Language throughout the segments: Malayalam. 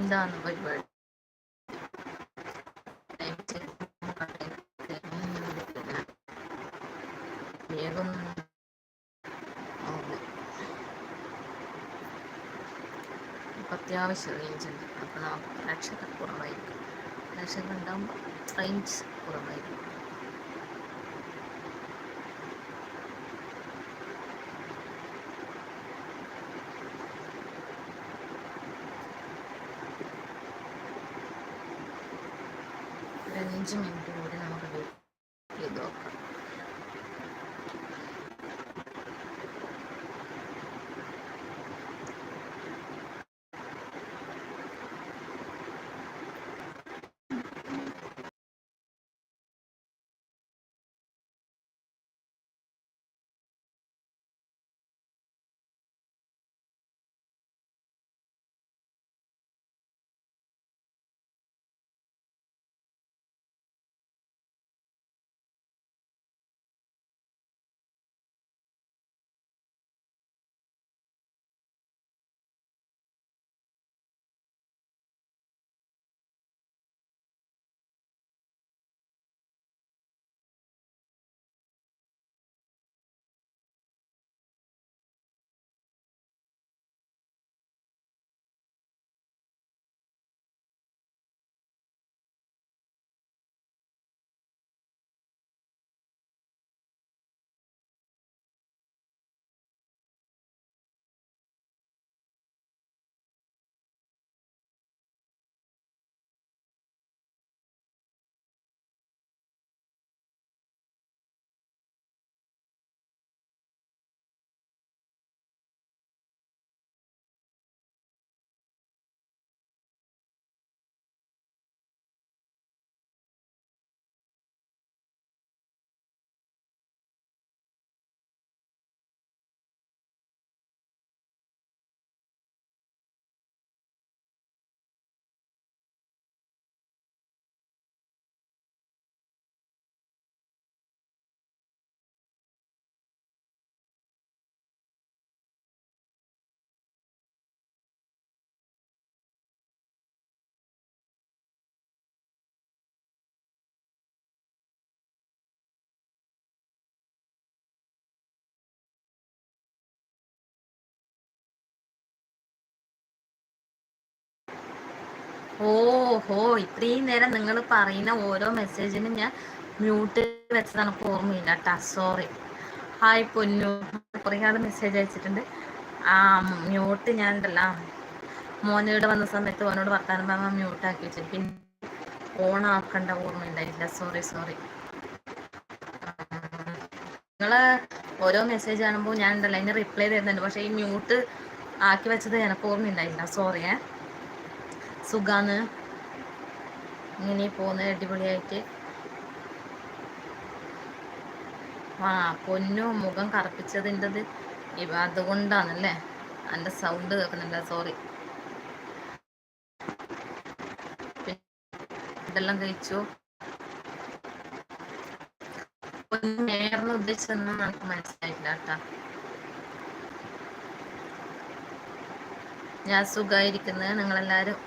എന്താണ് പരിപാടി? വേഗം അത്യാവശ്യം റേഞ്ച് ഉണ്ട്. അപ്പോൾ നമുക്ക് പ്രേക്ഷകർ കുറവായിരിക്കും. പ്രേക്ഷകർ ഉണ്ടാകുമ്പോൾ റേഞ്ച് കുറവായിരിക്കും. ഓഹോ ഇത്രയും നേരം നിങ്ങൾ പറയുന്ന ഓരോ മെസ്സേജിനും ഞാൻ മ്യൂട്ട് വെച്ചതാണ്. ഓർമ്മയില്ല കേട്ടാ സോറി ഹായ് പൊന്നു. കുറേ കാലം മെസ്സേജ് അയച്ചിട്ടുണ്ട്. ആ മ്യൂട്ട് ഞാൻ ഉണ്ടല്ലോ മോനോട് വന്ന സമയത്ത് മോനോട് വർത്താനം പറഞ്ഞാൽ മ്യൂട്ട് ആക്കി വെച്ചു. പിന്നെ ഓൺ ആക്കേണ്ട ഓർമ്മയുണ്ടായില്ല സോറി സോറി നിങ്ങൾ ഓരോ മെസ്സേജ് കാണുമ്പോൾ ഞാൻ ഉണ്ടല്ലോ അതിന് റിപ്ലൈ തരുന്നുണ്ട്. പക്ഷേ ഈ മ്യൂട്ട് ആക്കി വെച്ചത് എനിക്ക് ഓർമ്മയുണ്ടായില്ല സോറിയേ സുഖാന്ന് ഇങ്ങനെ പോകുന്നത് അടിപൊളിയായിട്ട്. ആ പൊന്നു മുഖം കറുപ്പിച്ചതിന്റെത്. അതുകൊണ്ടാണല്ലേ? എന്റെ സൗണ്ട് കേൾക്കുന്നില്ല സോറി ഇതെല്ലാം കഴിച്ചു? നേർന്ന് ഉദ്ദേശിച്ചതെന്ന് നമുക്ക് മനസ്സിലായില്ല കേട്ടാ. ഞാൻ സുഖമായിരിക്കുന്നത് നിങ്ങളെല്ലാവരും.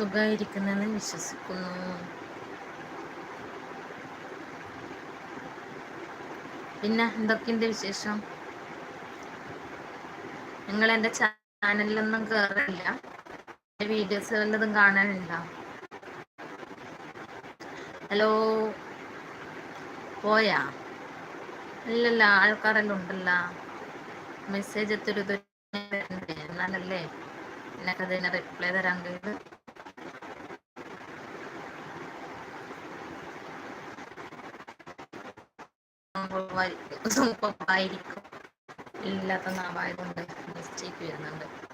സുഖമായിരിക്കുന്നെന്ന് വിശ്വസിക്കുന്നു. പിന്നെ എന്തൊക്കെയുണ്ട് വിശേഷം? നിങ്ങൾ എന്റെ ചാനലിലൊന്നും കയറില്ല വീഡിയോസ് വല്ലതും കാണാനുണ്ടോ ഹലോ? പോയാ? ഇല്ലല്ല ആൾക്കാരെല്ലാം ഉണ്ടല്ല. മെസ്സേജ് എത്തൊരു എന്നാലല്ലേ എനിക്കതിന് റിപ്ലൈ തരാൻ കഴിയുന്നത് ആയിരിക്കും ഇല്ലാത്ത നാവായതുകൊണ്ട് മിസ്റ്റേക്ക് വരുന്നുണ്ട്.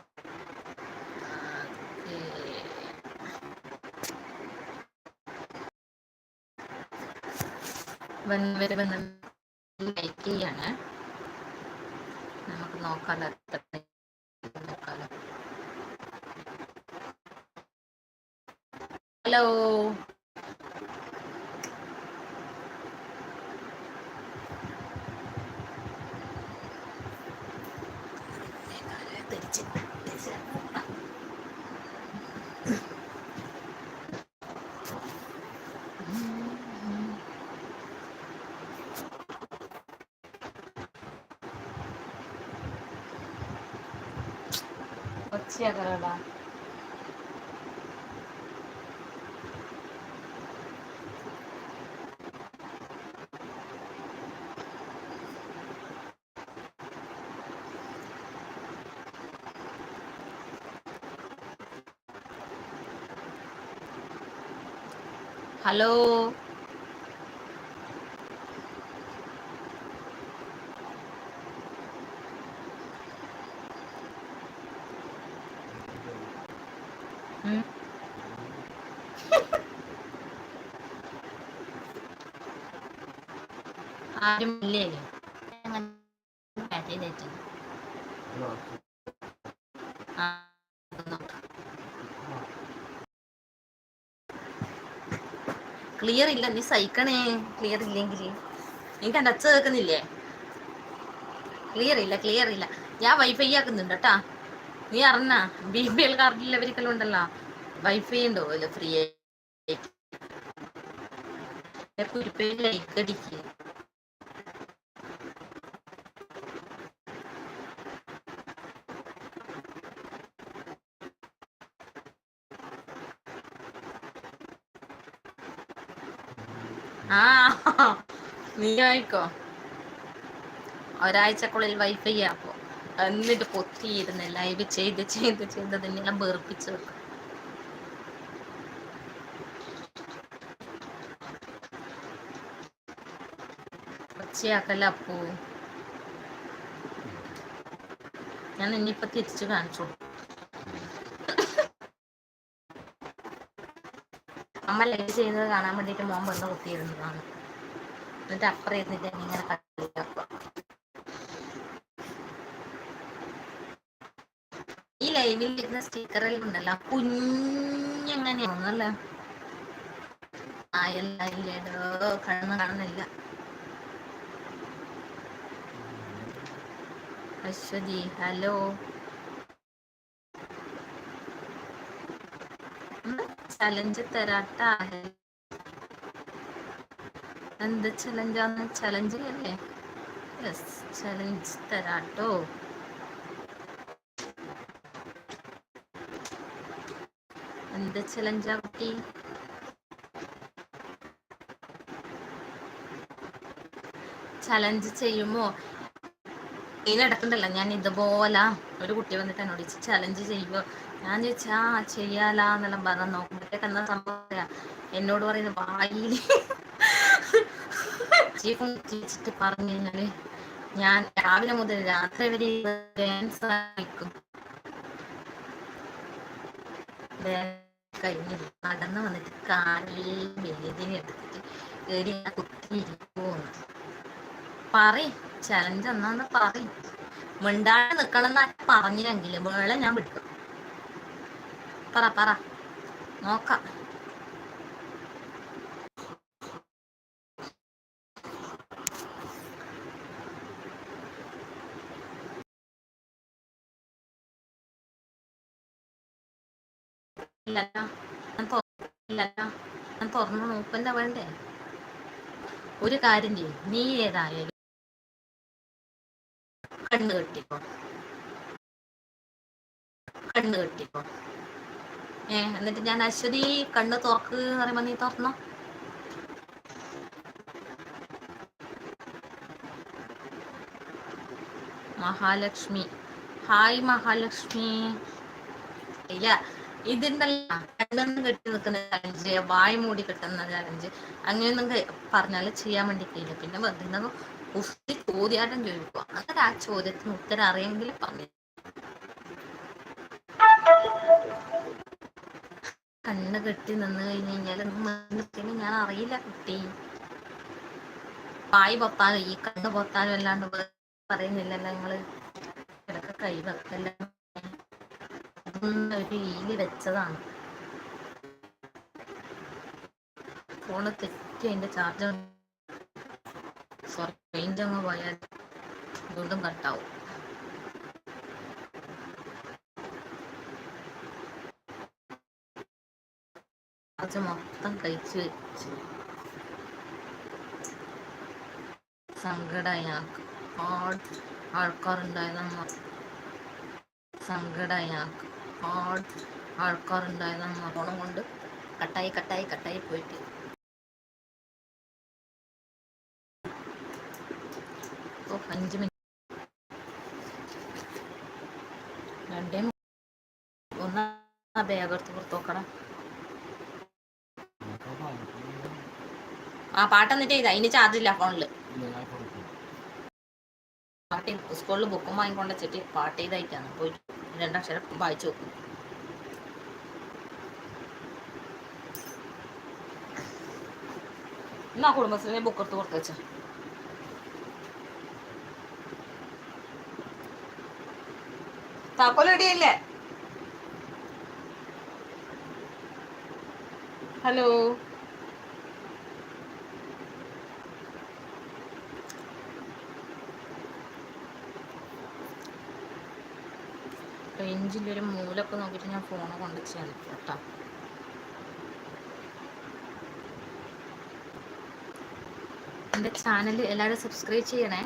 വന്നവര് വന്ന് ലൈക്ക് ചെയ്യാണ് നമുക്ക് നോക്കാലോ നോക്കാലോ. ഹലോ. ഒച്ചയാക്കലടാ ഹലോ ആരും ഇല്ലേ? ക്ലിയർ ഇല്ല നീ സഹിക്കണേ. ക്ലിയർ ഇല്ലെങ്കിൽ. എനിക്ക് എന്റെ അച്ഛ കേൾക്കുന്നില്ലേ? ക്ലിയർ ഇല്ല ക്ലിയർ ഇല്ല. ഞാൻ വൈഫൈ ആക്കുന്നുണ്ട് കേട്ടാ. നീ അറിഞ്ഞ? ബി പി എൽ കാർഡിലുള്ളവർക്കെല്ലാം ഉണ്ടല്ലോ. വൈഫൈ ഉണ്ടോ? അല്ല ഫ്രീ ആയിട്ട്. ലൈക്ക് അടിക്കുക ആ നീ ഒരാഴ്ചക്കുള്ളിൽ വൈഫൈ ആക്കോ എന്നിട്ട് പൊത്തിയിരുന്ന് ലൈവ് ചെയ്ത് ചെയ്ത് ചെയ്ത് അതിനെല്ലാം വേർപ്പിച്ചു വെക്കും. ഒച്ചയാക്കല്ല അപ്പൂ ഞാൻ ഇനിയിപ്പൊ തിരിച്ചു കാണിച്ചു. അമ്മ ലൈവ് ചെയ്യുന്നത് കാണാൻ വേണ്ടിട്ട് മോൻ വന്ന് കുത്തിയിരുന്നതാണ് എന്നിട്ട് അപ്പുറം ഇരുന്നിട്ട് ഇങ്ങനെ കളിയാക്കുക ഈ ലൈവിൽ ഇരുന്ന സ്റ്റിക്കറിൽ ഉണ്ടല്ലോ കുഞ്ഞെങ്ങനെയാണെന്നല്ലേ ആയല്ല കണ്ണ് കാണുന്നില്ല. അശ്വതി ഹലോ. ചലഞ്ച് തരാട്ട എന്ത് ചലഞ്ചാന്ന് ചലഞ്ച് അല്ലേ? യെസ് ചലഞ്ച് തരാട്ടോ. എന്ത് ചലഞ്ചാ കുട്ടി? ചലഞ്ച് ചെയ്യുമോ? ഇതിനിടക്കുണ്ടല്ലോ ഞാൻ ഇതുപോലെ. ഒരു കുട്ടി വന്നിട്ട് എന്നോട് ചലഞ്ച് ചെയ്യുമോ ഞാൻ ചോദിച്ചാ ചെയ്യാലാന്നെല്ലാം നോക്കുമ്പോഴത്തേക്ക് എന്താ സംഭവം എന്നോട് പറയുന്നത് വായിൽ ചീഫും ചേച്ചിട്ട് പറഞ്ഞു കഴിഞ്ഞാൽ ഞാൻ രാവിലെ മുതൽ രാത്രി വരെ ഡാൻസ് കളിക്കും. കഴിഞ്ഞ് നടന്നു വന്നിട്ട് കാലിൽ വേദന എടുത്തിട്ട് കയറി കുത്തിയിരിക്കുമെന്ന് പറയും ചലഞ്ച് എന്നാന്ന് പറയും. മിണ്ടാണ്ട് നിക്കണം എന്നാ പറഞ്ഞില്ലെങ്കിലും വേളെ ഞാൻ വിട്ടു. പറ പറ. നോക്കാം. ഇല്ലല്ലോ. ഞാൻ തുറന്നു നോക്കണ്ട വേണ്ടേ? ഒരു കാര്യം ചെയ്യും. നീ ഏതായാലും കണ്ണു കെട്ടിക്കോ. കണ്ണു കെട്ടിക്കോ. ഏ എന്നിട്ട് ഞാൻ അശ്വതി കണ്ണ് തുറക്ക് എന്ന് പറയുമ്പോ നീ തുറന്നോ? മഹാലക്ഷ്മി. ഹായ് മഹാലക്ഷ്മി. ഇല്ല. ഇതുണ്ടല്ല. കെട്ടി നിൽക്കുന്ന ചലഞ്ച് വായ മൂടി കിട്ടുന്ന ചലഞ്ച് അങ്ങനെയൊന്നും പറഞ്ഞാൽ ചെയ്യാൻ വേണ്ടി കഴിയില്ല പിന്നെ വെറുതെ കുസ്തി ചോദ്യാട്ടം ചോദിക്കുക അങ്ങനെ ആ ചോദ്യത്തിന് ഉത്തരം അറിയെങ്കിൽ പറഞ്ഞു. കണ്ണ് കെട്ടി നിന്ന് കഴിഞ്ഞ് കഴിഞ്ഞാൽ ഞാൻ അറിയില്ല കുട്ടി. പായ് പൊത്താനും ഈ കണ്ണ് പൊത്താനും അല്ലാണ്ട് പറയുന്നില്ലല്ലോ നിങ്ങൾ ഇടയ്ക്ക് കൈ വെക്കല്ല. ഒരു ഈൽ വെച്ചതാണ്. ഫോണ് തെറ്റി അതിന്റെ ചാർജർ റേഞ്ച് അങ്ങ് പോയാൽ വീണ്ടും കട്ടാവും. മൊത്തം കഴിച്ചു വെച്ചു. സങ്കടമായി ഞങ്ങൾക്ക് ആൾ ആൾക്കാരുണ്ടായതാണ് മരണം കൊണ്ട്. കട്ടായി കട്ടായി കട്ടായി പോയിട്ട്. ഓ അഞ്ച് മിനിറ്റ്. രണ്ടേ ഒന്ന് ബാഗ് എടുത്ത് പുറത്ത് നോക്കണം ആ പാട്ട് എന്നിട്ട് ചെയ്താ. അതിന് ചാർജ് ഇല്ല ഫോണിൽ പാട്ട് സ്കൂളിൽ ബുക്കും വാങ്ങിക്കൊണ്ട് വെച്ചിട്ട് പാട്ട് ചെയ്തായിട്ടാണ്. പോയിട്ട് രണ്ടക്ഷരം വായിച്ചു നോക്കും. എന്നാ കുടുംബശ്രീനെ ബുക്ക് എടുത്ത് താക്കോൽ ഹലോ ഒരു മൂലൊക്കെ നോക്കിയിട്ട് ഞാൻ ഫോണ് കൊണ്ട് ചെയ്യാൻ കേട്ടോ എന്റെ ചാനൽ എല്ലാവരും സബ്സ്ക്രൈബ് ചെയ്യണേ.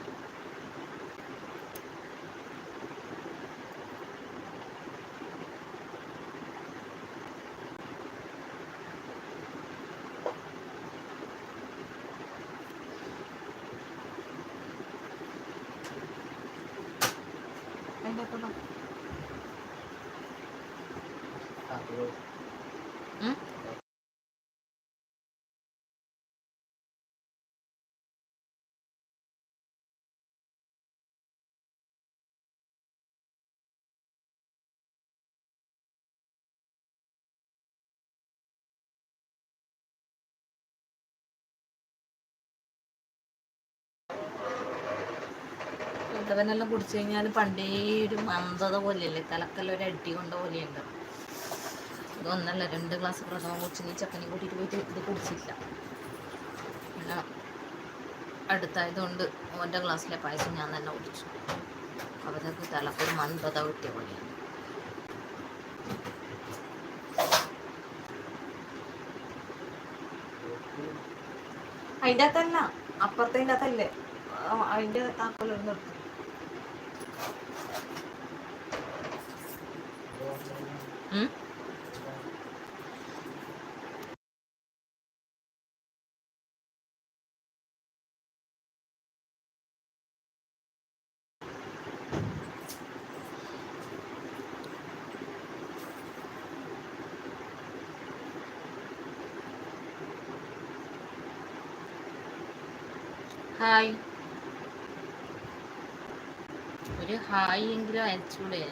ഉം? ഇതവനെല്ലാം കുടിച്ചു കഴിഞ്ഞാൽ പണ്ടേ ഒരു മന്ദത പോലെയല്ലേ തലക്കെല്ലാം ഒരു അടി കൊണ്ട പോലെയുണ്ട് ഇതൊന്നല്ല രണ്ട് ഗ്ലാസ് പ്രഥമ കുടിച്ച് നീ ചക്കനെ കൂട്ടിയിട്ട് പോയിട്ട് ഇത് കുടിച്ചില്ല. പിന്നെ അടുത്തായതുകൊണ്ട് ഓന്റെ ഗ്ലാസ്സിലെ പായസം ഞാൻ തന്നെ കുടിച്ചു. അവരൊക്കെ തലക്കൊരു മന്ദത കിട്ടിയ പോലെയാണ്. അതിന്റെ അകത്തല്ല? അപ്പുറത്തതിന്റെ അകത്തല്ലേ അതിന്റെ താക്കോൽ നിർത്തും ഉം? ഹായ്. ഒരു ഹായ് എങ്കിലും അയച്ചൂടെ?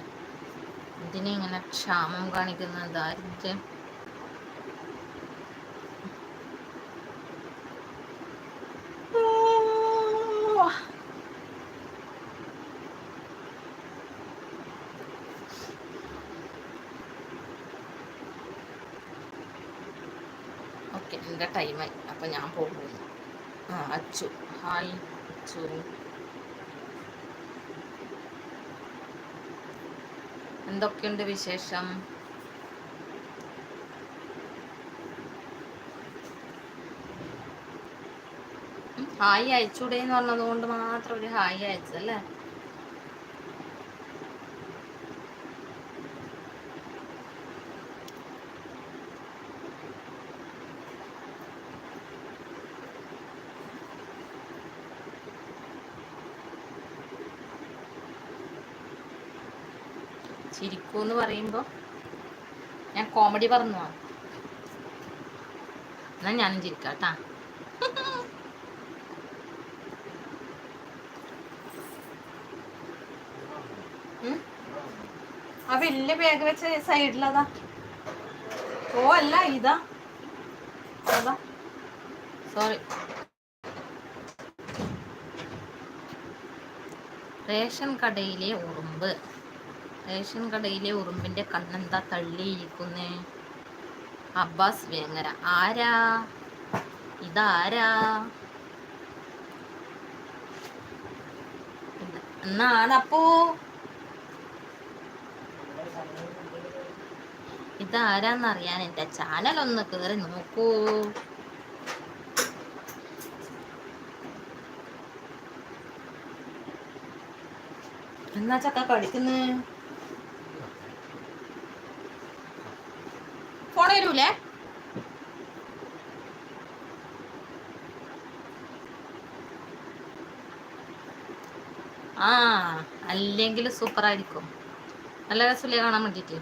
ഇതിനെ ഇങ്ങനെ ക്ഷാമം കാണിക്കുന്ന ദാരിദ്ര്യം. ടൈമായി അപ്പം ഞാൻ പോകുന്നു. ആ അച്ചു. ഹായ് to എന്തൊക്കെയുണ്ട് വിശേഷം? ഹായ് അയച്ചൂടെ എന്ന് പറഞ്ഞതുകൊണ്ട് മാത്രം ഒരു ഹായ് അയച്ചല്ലേ ചിരിക്കൂന്ന് പറയുമ്പോ ഞാൻ കോമഡി പറഞ്ഞു എന്നാ ഞാനും ചിരിക്കാട്ടാ. കേട്ടാ ആ വലിയ ബാഗ് വെച്ച സൈഡിലതാ ഓ അല്ല ഇതാ. അതാ. സോറി റേഷൻ കടയിലെ ഉറുമ്പ്. റേഷൻ കടയിലെ ഉറുമ്പിന്റെ കണ്ണെന്താ തള്ളിയിരിക്കുന്നേ? അബ്ബാസ് വേങ്ങര. ആരാ? ഇതാരാ? ഇത് എന്നാണപ്പോ? ഇതാരാന്നറിയാൻ എന്റെ ചാനൽ ഒന്ന് കേറി നോക്കൂ. എന്നാ ചക്ക കളിക്കുന്നേ? കാണൂലേ ആ അല്ലെങ്കിൽ സൂപ്പറായിരിക്കും. നല്ല രസമില്ലേ കാണാൻ വേണ്ടിട്ട്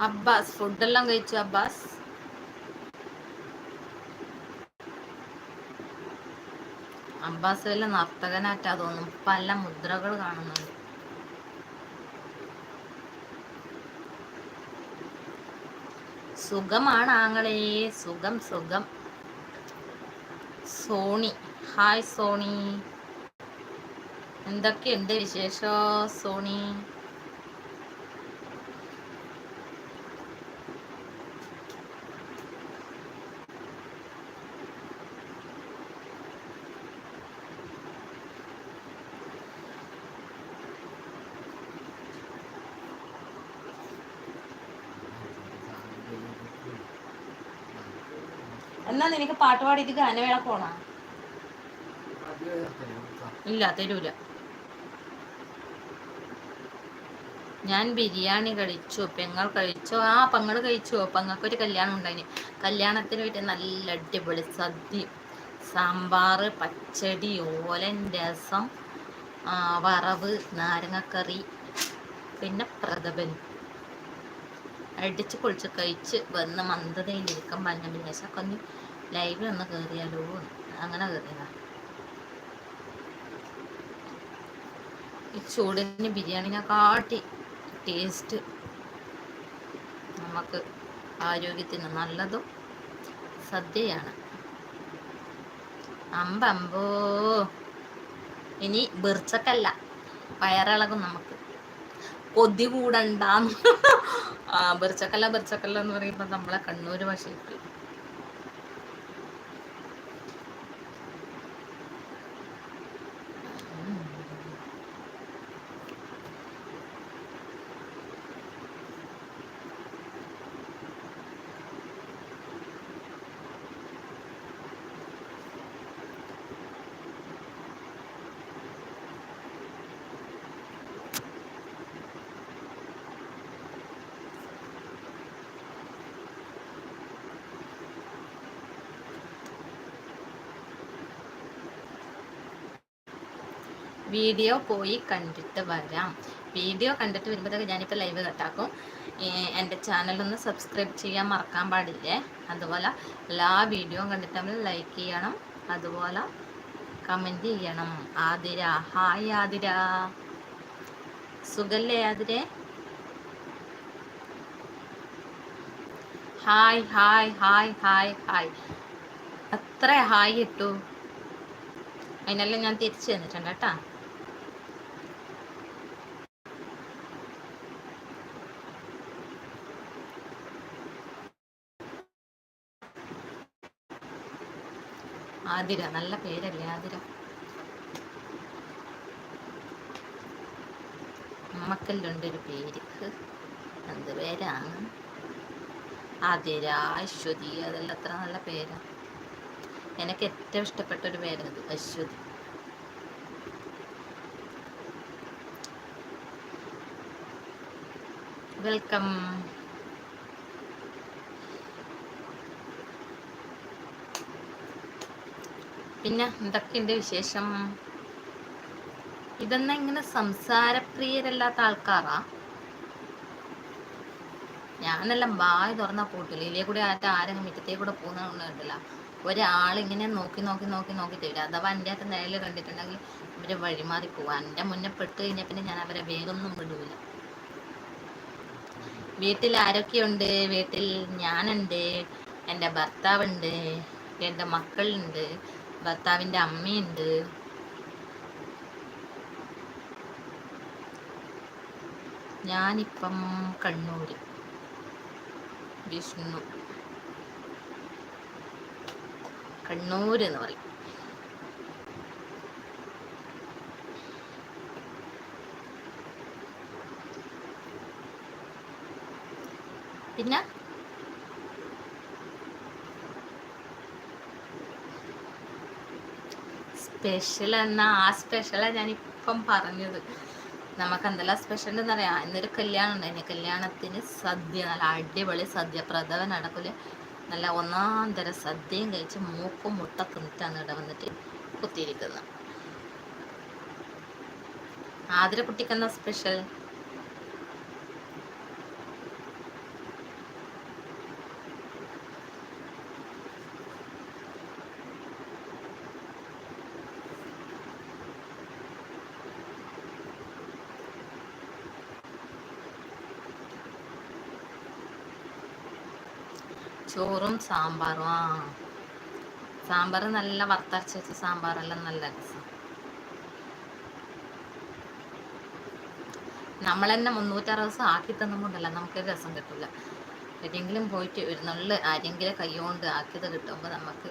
അബ്ബാസ് ഫുഡെല്ലാം കഴിച്ചു അബ്ബാസ്? അബ്ബാസ് വല്ല നർത്തകനാറ്റാ തോന്നും പല മുദ്രകൾ കാണുന്നുണ്ട്. സുഖമാണ് ആങ്ങളെ. സുഖം സുഖം. സോണി. ഹായ് സോണി. എന്തൊക്കെയുണ്ട് വിശേഷോ സോണി? എന്നാ നിനക്ക് പാട്ട് ഇത് ഗാനവേള പോണാ? ഇല്ല തരൂല. ഞാൻ ബിരിയാണി കഴിച്ചു പെങ്ങൾ കഴിച്ചു ആ പെങ്ങൾ കഴിച്ചു പെങ്ങൾക്കൊരു കല്യാണം ഉണ്ടായിന്. കല്യാണത്തിന് പോയിട്ട് നല്ല അടിപൊളി സദ്യ. സാമ്പാർ പച്ചടി ഓലൻ രസം വറവ് നാരങ്ങക്കറി പിന്നെ പ്രതപൻ അടിച്ച് പൊളിച്ച് കഴിച്ച് വന്ന് മന്ദതയിലിരിക്കാൻ പറഞ്ഞ വിദേശമൊക്കെ ഒന്ന് ലൈവിൽ ഒന്ന് കയറിയാലോ അങ്ങനെ കയറിയതാ ഈ ചൂടിന് ബിരിയാണിനെ കാട്ടി ടേസ്റ്റ് നമുക്ക് ആരോഗ്യത്തിന് നല്ലതും സദ്യയാണ്. അമ്പമ്പോ ഇനി ബെർച്ചക്കല്ല പയറിളകും നമുക്ക്. കൊതി കൂടണ്ടാന്ന്. ബെർച്ചക്കല്ല ബിർച്ചക്കല്ല എന്ന് പറയുമ്പോൾ നമ്മളെ കണ്ണൂർ ഭാഷയ്ക്ക് വീഡിയോ പോയി കണ്ടിട്ട് വരാം. വീഡിയോ കണ്ടിട്ട് വരുമ്പോഴത്തേക്ക് ഞാനിപ്പോൾ ലൈവ് കട്ടാക്കും എന്റെ ചാനലൊന്ന് സബ്സ്ക്രൈബ് ചെയ്യാൻ മറക്കാൻ പാടില്ലേ? അതുപോലെ എല്ലാ വീഡിയോയും കണ്ടിട്ട് നമ്മൾ ലൈക്ക് ചെയ്യണം. അതുപോലെ കമന്റ് ചെയ്യണം. ആതിര. ഹായ് ആതിര. സുഖല്ലേ ആതിരെ? Hi hi hi hi hi അത്ര ഹായ് ഇട്ടു. അതിനെല്ലാം ഞാൻ തിരിച്ചു തന്നിട്ടുണ്ട് കേട്ടോ. ആതിര നല്ല പേരല്ലേ ആതിര? നമ്മക്കെല്ലാം ഒരു പേര്. എന്ത് പേരാണ് ആതിര അശ്വതി അതെല്ലാം അത്ര നല്ല പേരാ. എനിക്ക് ഏറ്റവും ഇഷ്ടപ്പെട്ട ഒരു പേരത് അശ്വതി. വെൽക്കം. പിന്നെ എന്തൊക്കെയുണ്ട് വിശേഷം? ഇതെന്നാ ഇങ്ങനെ സംസാരപ്രിയരല്ലാത്ത ആൾക്കാറാ? ഞാനെല്ലാം വായ തുറന്ന കൂട്ടില്ല ഇല്ലേ കൂടെ ആയിട്ട് ആരെങ്കിലും മിറ്റത്തേ കൂടെ പോകുന്ന കണ്ടില്ല ഒരാളിങ്ങനെ നോക്കി നോക്കി നോക്കി നോക്കി തരും അഥവാ എന്റെ അകത്ത് നിലയിൽ കണ്ടിട്ടുണ്ടെങ്കിൽ അവരെ വഴിമാറി പോവാ. എന്റെ മുന്നേ പെട്ട് കഴിഞ്ഞാൽ പിന്നെ ഞാൻ അവരെ വേഗമൊന്നും വിടൂല. വീട്ടിൽ ആരൊക്കെയുണ്ട്? വീട്ടിൽ ഞാനുണ്ട്. എന്റെ ഭർത്താവുണ്ട്. എന്റെ മക്കളുണ്ട്. ഭർത്താവിന്റെ അമ്മയുണ്ട്. ഞാനിപ്പം കണ്ണൂർ വിഷ്ണു. കണ്ണൂർ എന്ന് പറയും. പിന്നെ? സ്പെഷ്യൽ എന്നാ ആ സ്പെഷ്യലാണ് ഞാനിപ്പം പറഞ്ഞത്. നമുക്ക് എന്തെല്ലാം സ്പെഷ്യൽ എന്നറിയാം ഇന്നൊരു കല്യാണം ഉണ്ടായിന് കല്യാണത്തിന് സദ്യ നല്ല അടിപൊളി സദ്യ പ്രഥവൻ നടക്കില്ല നല്ല ഒന്നാം തരം സദ്യയും കഴിച്ച് മൂക്കും മുട്ട തിന്നിട്ടാണ് ഇവിടെ വന്നിട്ട് കുത്തിയിരിക്കുന്നത്. ആതിര കുട്ടിക്കെന്താ സ്പെഷ്യൽ ചോറും സാമ്പാറും ആ. സാമ്പാർ നല്ല വറുത്തരച്ച് വെച്ച സാമ്പാറെല്ലാം നല്ല രസം. നമ്മൾ തന്നെ മുന്നൂറ്ററുപത് ദിവസം ആക്കി തന്നുകൊണ്ടല്ല നമുക്ക് രസം കിട്ടില്ല എവിടെയെങ്കിലും പോയിട്ട് ഒരു നല്ല ആരെങ്കിലും കൈകൊണ്ട് ആക്കിയത് കിട്ടുമ്പോൾ നമുക്ക്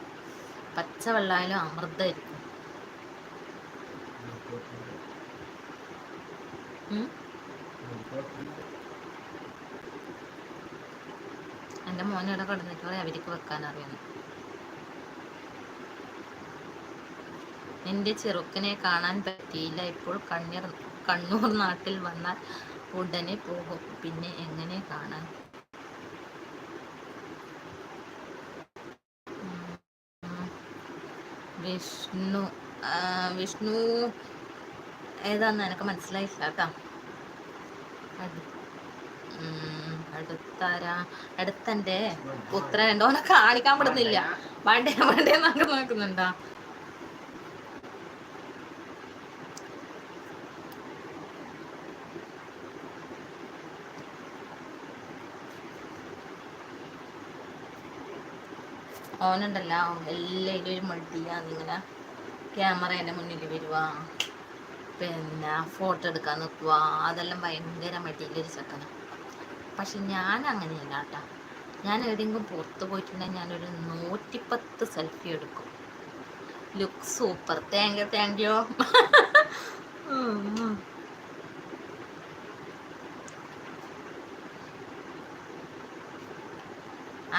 പച്ചവെള്ളമായാലും അമൃതമായിരിക്കും എന്റെ മോനെ പറയാം അവർക്ക് വെക്കാൻ അറിയണം എന്റെ ചെറുക്കനെ കാണാൻ പറ്റിയില്ല. ഇപ്പോൾ കണ്ണീർ കണ്ണൂർ നാട്ടിൽ വന്നാൽ ഉടനെ പോകും. പിന്നെ എങ്ങനെ കാണാൻ? വിഷ്ണു വിഷ്ണു ഏതാന്ന്? എനിക്ക് മനസ്സിലായില്ല കേട്ടോ. അടുത്താരാ? അടുത്തന്റെ പുത്ര ഉണ്ടോ? കാണിക്കാൻ പറ്റുന്നില്ല. വേണ്ടേ വേണ്ടേ എന്നൊക്കെ നോക്കുന്നുണ്ടോ? ഓനുണ്ടല്ലോ. എല്ലാവരും ഒരു ക്യാമറ എന്റെ മുന്നിൽ വരുവാ. പിന്നെ ഫോട്ടോ എടുക്കാൻ നിൽക്കുക അതെല്ലാം ഭയങ്കര മടിയിലൊരു ചെക്കനാണ് പക്ഷെ ഞാൻ അങ്ങനെയല്ല കേട്ടോ ഞാൻ എവിടെയെങ്കിലും പുറത്ത് പോയിട്ടുണ്ടെങ്കിൽ ഞാനൊരു നൂറ്റിപ്പത്ത് സെൽഫി എടുക്കും. Look super. Thank you thank you.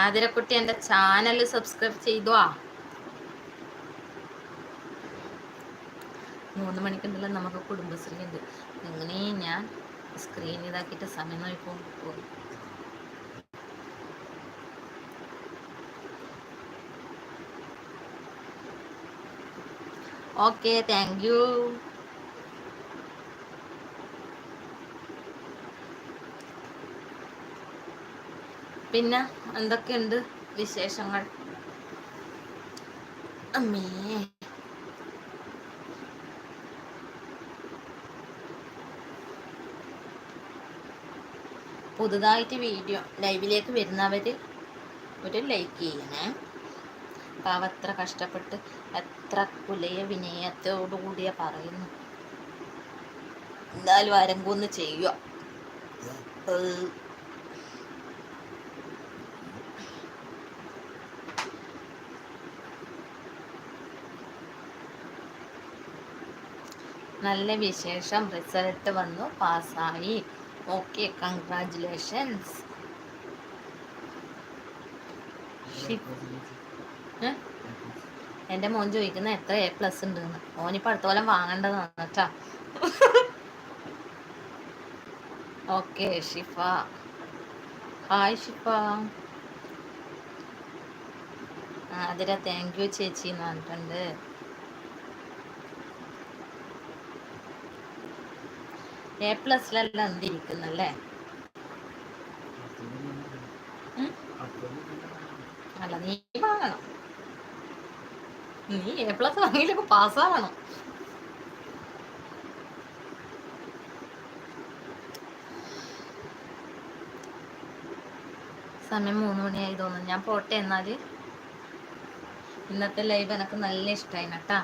ആതിരക്കുട്ടി എന്റെ ചാനൽ സബ്സ്ക്രൈബ് ചെയ്തോ? മൂന്ന് മണിക്കുണ്ടല്ലോ നമുക്ക് കുടുംബശ്രീ ഉണ്ട്. അങ്ങനെ ഞാൻ സ്ക്രീൻ ഇതാക്കിയിട്ട് സമയം നോക്കിക്കൊണ്ട് പോകും ഓക്കെ താങ്ക് യു പിന്നെ എന്തൊക്കെയുണ്ട് വിശേഷങ്ങൾ? അമ്മേ. പുതുതായിട്ട് വീഡിയോ ലൈവിലേക്ക് വരുന്നവർ ഒരു ലൈക്ക് ചെയ്യണേ. പാവ എത്ര കഷ്ടപ്പെട്ട് എത്ര കുലയ വിനയത്തോടുകൂടിയ പറയുന്നു. എന്തായാലും ആരെങ്കിലും ചെയ്യുക. നല്ല വിശേഷം റിസൾട്ട് വന്നു പാസ്സായി ഓക്കെ കൺഗ്രാജുലേഷൻസ് എന്റെ മോൻ ചോദിക്കുന്ന എത്ര എ പ്ലസ് ഉണ്ട് ഓനിപ്പോൾ അടുത്ത കൊല്ലം വാങ്ങേണ്ടതാണ് കേട്ടാ. Okay Shifa. Hi Shifa. Athira thank you ചേച്ചി എന്ന് പറഞ്ഞിട്ടുണ്ട്. എ പ്ലസിലല്ല എന്തിരിക്കുന്നല്ലേ അല്ല നീ വാങ്ങണം. നീ എ പ്ലസ് വാങ്ങിയില്ലൊക്കെ പാസ്സാവണം സമയം മൂന്ന് മണിയായി തോന്നുന്നു. ഞാൻ പോട്ടെ എന്നാൽ? ഇന്നത്തെ ലൈവ് എനിക്ക് നല്ല ഇഷ്ടമായി കേട്ടാ.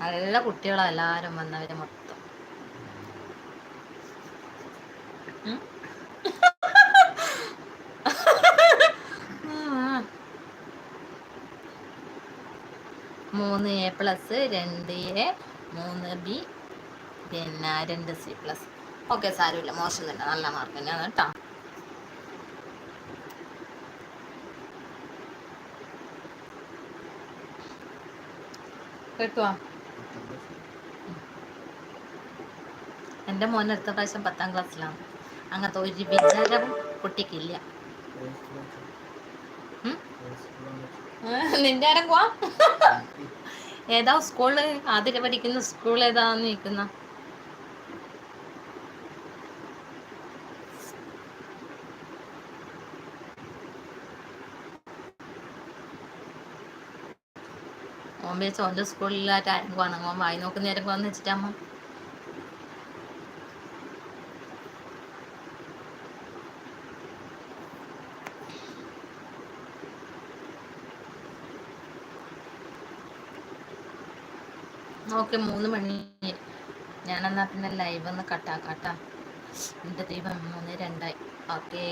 നല്ല കുട്ടികളാ എല്ലാരും വന്നവര് മൊത്തം. മൂന്ന് എ പ്ലസ് രണ്ട് എ മൂന്ന് ബി പിന്നെ രണ്ട് സി പ്ലസ് ഓക്കെ സാരമില്ല. മോശം തന്നെ. നല്ല മാർക്ക് തന്നെയാണ് കേട്ടോ. കേട്ടോ എന്റെ മോൻ അടുത്ത പ്രാവശ്യം പത്താം ക്ലാസ്സിലാണ് അങ്ങനത്തെ ഒരു വിചാരവും കുട്ടിക്കില്ല. നിന്റെ ആരും പോവാ ഏതാ സ്കൂൾ? ആതിര പഠിക്കുന്ന സ്കൂൾ ഏതാന്ന് നിൽക്കുന്ന ഓൻ വിളിച്ച ഓന്റെ സ്കൂളിലായിട്ട് ആരും പോകണം ഓൻ വായി നോക്കുന്ന നേരം പോകാന്ന് ഓക്കെ മൂന്ന് മണി. ഞാനെന്നാ പിന്നെ ലൈവ് ഒന്ന് കട്ടാക്കാട്ടാ എന്റെ ദൈവം മൂന്ന് രണ്ടായി. ഓക്കെ.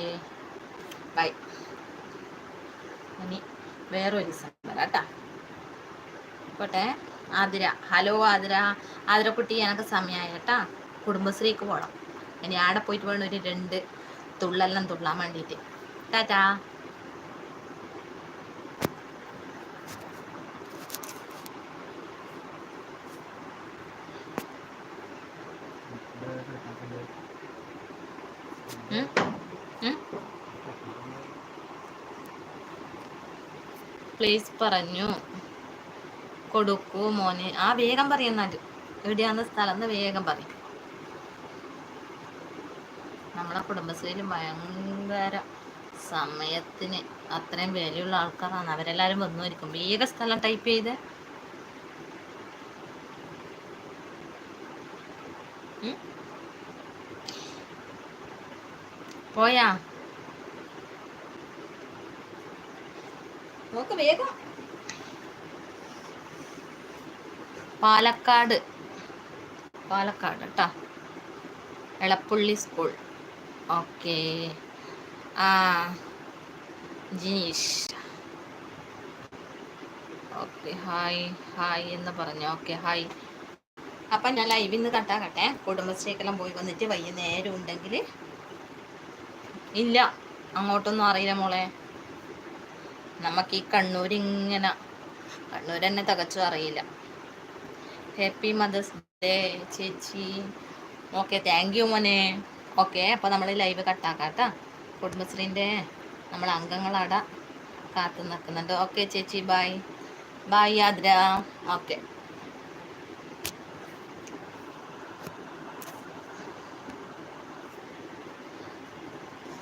ബൈ ഇനി വേറൊരു ദിവസം വരാട്ടാ പോട്ടെ. ആതിര. ഹലോ ആതിര. ആതിരക്കുട്ടി എനക്ക് സമയമായി കേട്ടാ. കുടുംബശ്രീക്ക് പോകണം ഇനി ആടെ പോയിട്ട് വേണം ഒരു രണ്ട് തുള്ളെല്ലാം തുള്ളാൻ വേണ്ടിയിട്ട് ടാറ്റാ. പ്ലീസ് പറഞ്ഞു. കൊടുക്കൂ മോനെ. ആ വേഗം പറയുന്നത് എവിടെയാന്ന് സ്ഥലം എന്ന് വേഗം പറയും. നമ്മളെ കുടുംബശ്രീയിൽ ഭയങ്കര സമയത്തിന് അത്രയും വിലയുള്ള ആൾക്കാരാണ്. അവരെല്ലാരും വന്നുമായിരിക്കും വേഗം സ്ഥലം ടൈപ്പ് ചെയ്ത്? പോയാ? നോക്ക് വേഗം. പാലക്കാട്. പാലക്കാട് കേട്ടോ എളപ്പുള്ളി സ്കൂൾ. ഓക്കെ. ആ. ജിനീഷ്. ഓക്കെ ഹായ് ഹായ് എന്ന് പറഞ്ഞു. Okay hi. അപ്പം ഞാൻ ലൈവിൽ നിന്ന് കണ്ടാകട്ടെ കുടുംബശ്രീക്കെല്ലാം പോയി വന്നിട്ട് വൈകുന്നേരം ഉണ്ടെങ്കിൽ ഇല്ല. അങ്ങോട്ടൊന്നും അറിയില്ല മോളെ. നമുക്ക് ഈ കണ്ണൂർ ഇങ്ങനെ കണ്ണൂർ തന്നെ തകച്ചു അറിയില്ല. ഹാപ്പി മദേഴ്സ് ഡേ ചേച്ചി. ഓക്കെ താങ്ക് യു മോനെ. ഓക്കെ അപ്പോൾ നമ്മൾ ലൈവ് കട്ടാക്കാട്ടാ കുടുംബശ്രീന്റെ നമ്മൾ അംഗങ്ങളവിടെ കാത്തു നിൽക്കുന്നുണ്ട്. ഓക്കെ ചേച്ചി ബായ് ബായ് ആദ്ര ഓക്കെ